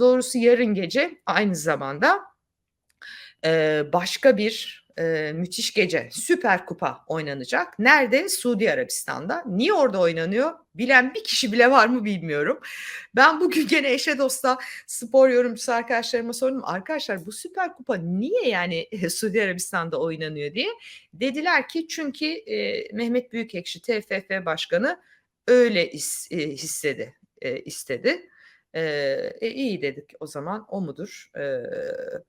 doğrusu yarın gece aynı zamanda, eee, başka bir, eee, müthiş gece, Süper Kupa oynanacak. Nerede? Suudi Arabistan'da. Niye orada oynanıyor? Bilen bir kişi bile var mı bilmiyorum. Ben bugün gene eşe dosta spor yorumcusu arkadaşlarıma sordum. Arkadaşlar bu Süper Kupa niye yani Suudi Arabistan'da oynanıyor diye. Dediler ki çünkü, eee, Mehmet Büyükekşi TFF Başkanı öyle is eee, hissedi eee, istedi. Eee, e, iyi dedik o zaman o mudur? Eee,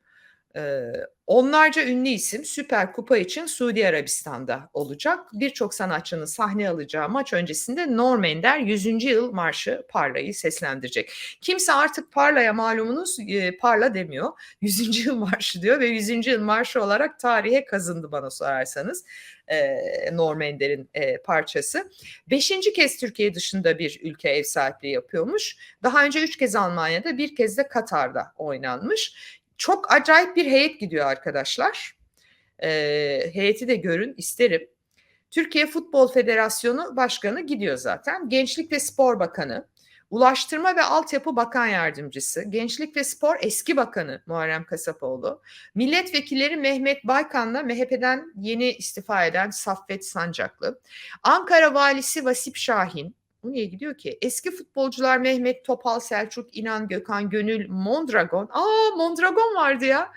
onlarca ünlü isim Süper Kupa için Suudi Arabistan'da olacak. Birçok sanatçının sahne alacağı maç öncesinde Norm Ender 100. Yıl Marşı Parla'yı seslendirecek. Kimse artık Parla'ya malumunuz, eee, Parla demiyor. 100. Yıl Marşı diyor ve 100. Yıl Marşı olarak tarihe kazındı bana sorarsanız, eee, Norm Ender'in, eee, parçası. 5. kez Türkiye dışında bir ülke ev sahipliği yapıyormuş. Daha önce 3 kez Almanya'da, 1 kez de Katar'da oynanmış. Çok acayip bir heyet gidiyor arkadaşlar. Eee, heyeti de görün isterim. Türkiye Futbol Federasyonu Başkanı gidiyor zaten. Gençlik ve Spor Bakanı, Ulaştırma ve Altyapı Bakan Yardımcısı, Gençlik ve Spor Eski Bakanı Muharrem Kasapoğlu, milletvekilleri Mehmet Baykan'la MHP'den yeni istifa eden Saffet Sancaklı, Ankara Valisi Vasip Şahin, niye gidiyor ki? Eski futbolcular Mehmet Topal, Selçuk İnan, Gökhan Gönül, Mondragon. Aa Mondragon vardı ya.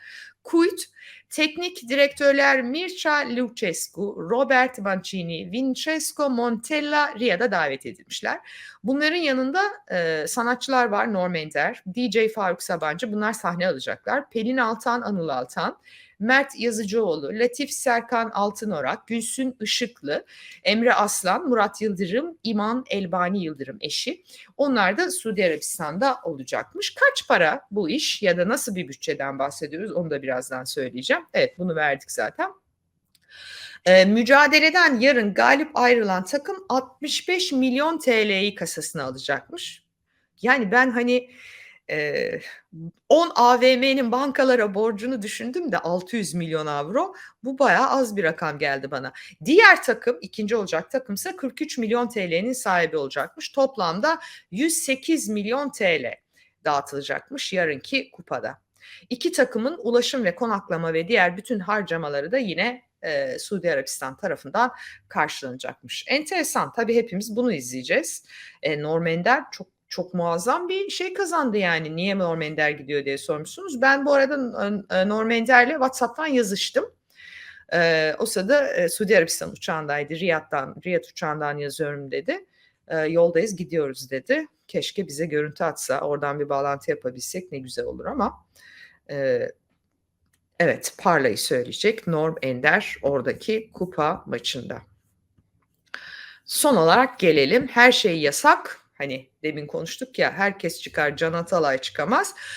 Kuyt, teknik direktörler Mircea Lucescu, Robert Mancini, Vincenzo Montella Riyad'a davet edilmişler. Bunların yanında e, sanatçılar var Norm Ender, DJ Faruk Sabancı bunlar sahne alacaklar. Pelin Altan, Anıl Altan, Mert Yazıcıoğlu, Latif Serkan Altınorak, Gülsün Işıklı, Emre Aslan, Murat Yıldırım, İman Elbani Yıldırım eşi. Onlar da Suudi Arabistan'da olacakmış. Kaç para bu iş ya da nasıl bir bütçeden bahsediyoruz onu da birazdan söyleyeceğim. Evet bunu verdik zaten. Ee, mücadeleden yarın galip ayrılan takım 65 milyon TL'yi kasasına alacakmış. Yani ben hani e, 10 AVM'nin bankalara borcunu düşündüm de 600 milyon avro. Bu bayağı az bir rakam geldi bana. Diğer takım ikinci olacak takımsa 43 milyon TL'nin sahibi olacakmış. Toplamda 108 milyon TL dağıtılacakmış yarınki kupada. İki takımın ulaşım ve konaklama ve diğer bütün harcamaları da yine e, Suudi Arabistan tarafından karşılanacakmış. Enteresan tabii hepimiz bunu izleyeceğiz. E, Norm Ender çok çok muazzam bir şey kazandı yani. Niye Norm Ender gidiyor diye sormuşsunuz. Ben bu arada e, Norm Ender'le WhatsApp'tan yazıştım. E, o sırada e, Suudi Arabistan uçağındaydı. Riyad'dan, Riyad uçağından yazıyorum dedi. E, yoldayız gidiyoruz dedi. Keşke bize görüntü atsa oradan bir bağlantı yapabilsek ne güzel olur ama e, evet Parla'yı söyleyecek Norm Ender oradaki kupa maçında. Son olarak gelelim her şey yasak Hani demin konuştuk ya herkes çıkar Can Atalay çıkamaz.